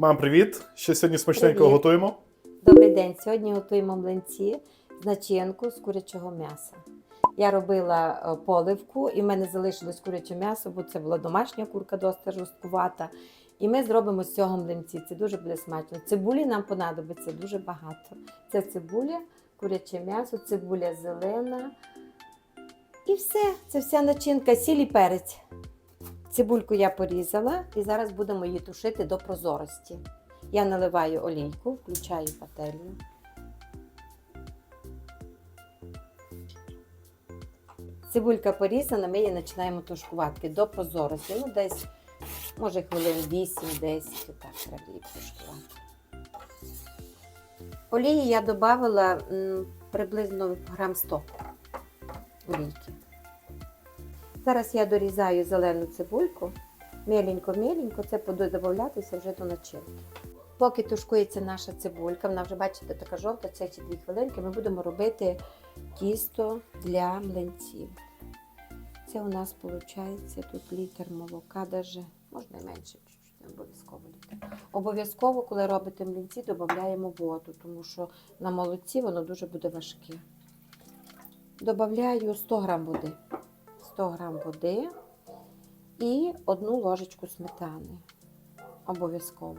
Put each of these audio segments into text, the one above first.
Мам, привіт! Що сьогодні смачненько Привіт. готуємо? Добрий день. Сьогодні готуємо млинці з начинку з курячого м'яса. Я робила е, поливку, і в мене залишилось куряче м'ясо, бо це була домашня курка досить жорсткувата. І ми зробимо з цього млинці. Це дуже буде смачно. Цибулі нам понадобиться дуже багато. Це цибуля, куряче м'ясо, цибуля зелена. І все. Це вся начинка, сіль і перець. Цибульку я порізала і зараз будемо її тушити до прозорості. Я наливаю олійку, включаю пательню. Цибулька порізана, ми її починаємо тушкувати до прозорості. Ну, десь, може, хвилин 8-10, так треба її тушкувати. Олії я додала приблизно грам 100 олійки. Зараз я дорізаю зелену цибульку. Меленько-меленько, це буде додатися вже до начинки. Поки тушкується наша цибулька, вона вже, бачите, така жовта, це ці дві хвилинки, ми будемо робити тісто для млинців. Це у нас виходить тут літр молока, даже, можна і менше, чуть-чуть, обов'язково літр. Обов'язково, коли робите млинці, додаємо воду, тому що на молоці воно дуже буде важке. Добавляю 100 грам води. 100 грам води і одну ложечку сметани. Обов'язково.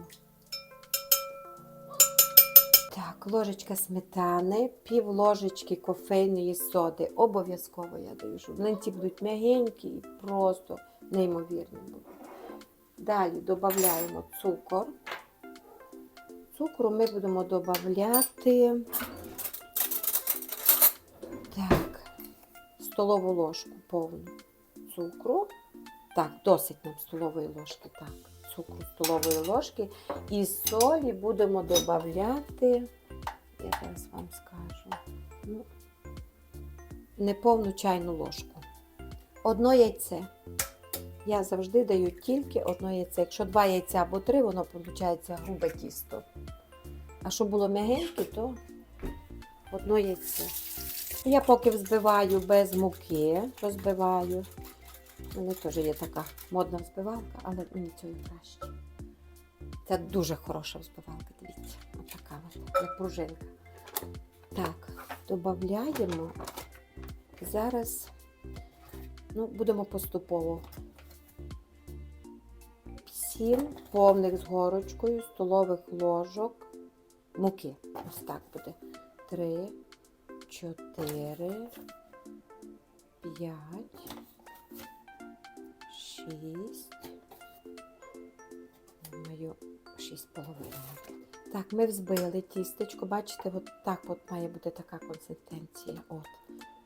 Так, ложечка сметани, пів ложечки кофейної соди. Обов'язково я даю, щоб млинці будуть м'ягенькі і просто неймовірні будуть. Далі додаємо цукор. Цукру ми будемо додати столову ложку повну цукру. Так, досить нам столової ложки. Так, цукру столової ложки. І солі будемо додати, я зараз вам скажу, ну, неповну чайну ложку. Одно яйце. Я завжди даю тільки одно яйце. Якщо два яйця або три, воно виходить грубе тісто. А щоб було м'ягеньке, то одно яйце. Я поки взбиваю без муки, розбиваю. У мене теж є така модна взбивалка, але мені цього краще. Це дуже хороша взбивалка, дивіться. Ось така от, як пружинка. Так, додаємо. Зараз ну, будемо поступово. 7 повних з горочкою столових ложок муки. Ось так буде. 3, 4, 5, 6. Маю 6,5. Так, ми взбили тістечко. Бачите, от так от має бути така консистенція. От.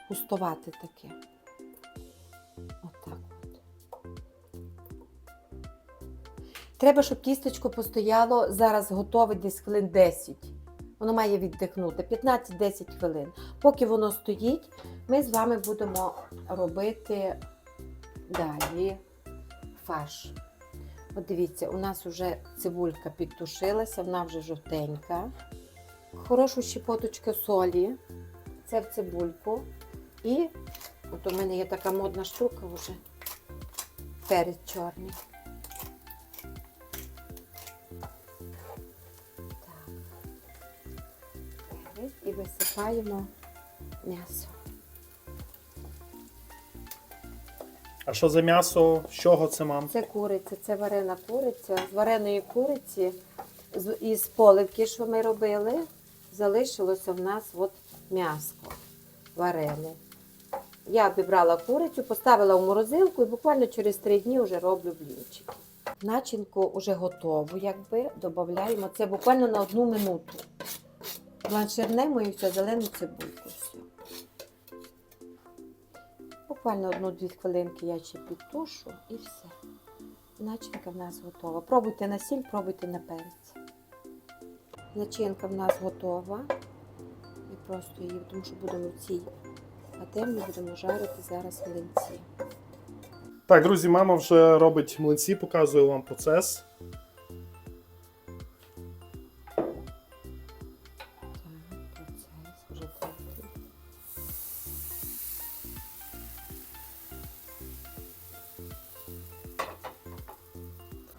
Густувати таке. От от. Треба, щоб тістечко постояло зараз готове десь хвилин 10. Воно має віддихнути 15-10 хвилин. Поки воно стоїть, ми з вами будемо робити далі фарш. От дивіться, у нас вже цибулька підтушилася, вона вже жовтенька. Хорошу щепоточку солі. Це в цибульку. І от у мене є така модна штука вже. Перець чорний. І висипаємо м'ясо. А що за м'ясо? З чого це мам? Це куриця, це варена куриця. З вареної куриці із поливки, що ми робили, залишилося в нас от м'яско варене. Я обібрала курицю, поставила в морозилку і буквально через три дні вже роблю блінчики. Начинку вже готову, якби додаємо. Це буквально на одну минуту. Бланширнемо і все, зелену цибульку. Все. Буквально одну-дві хвилинки я ще підтушу і все. Начинка в нас готова. Пробуйте на сіль, пробуйте на перець. Начинка в нас готова. І просто її, тому що будемо в цій пательні будемо жарити зараз млинці. Так, друзі, мама вже робить млинці, показую вам процес.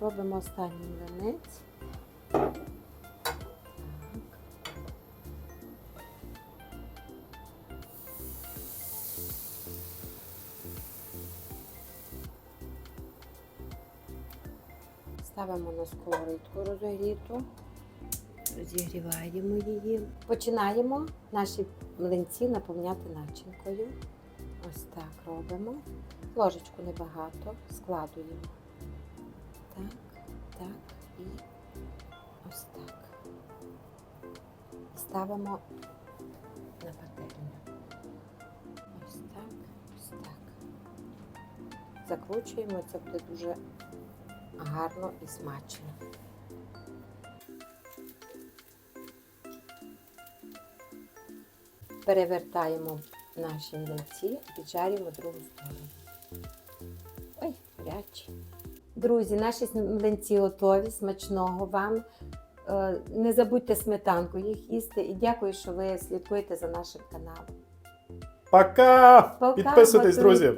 робимо останній вінець. Ставимо на сковорідку розогріту, розігріваємо її. Починаємо наші млинці наповняти начинкою. Ось так робимо. Ложечку небагато, складуємо. Так, так і ось так. Ставимо на пательню. Ось так, ось так. Закручуємо, це буде дуже гарно і смачно. Перевертаємо наші млинці і жаримо другу сторону. Ой, гарячі. Друзі, наші млинці готові. Смачного вам. Е, Не забудьте сметанку їх їсти і дякую, що ви слідкуєте за нашим каналом. Пока! Пока, Підписуйтесь, друзі!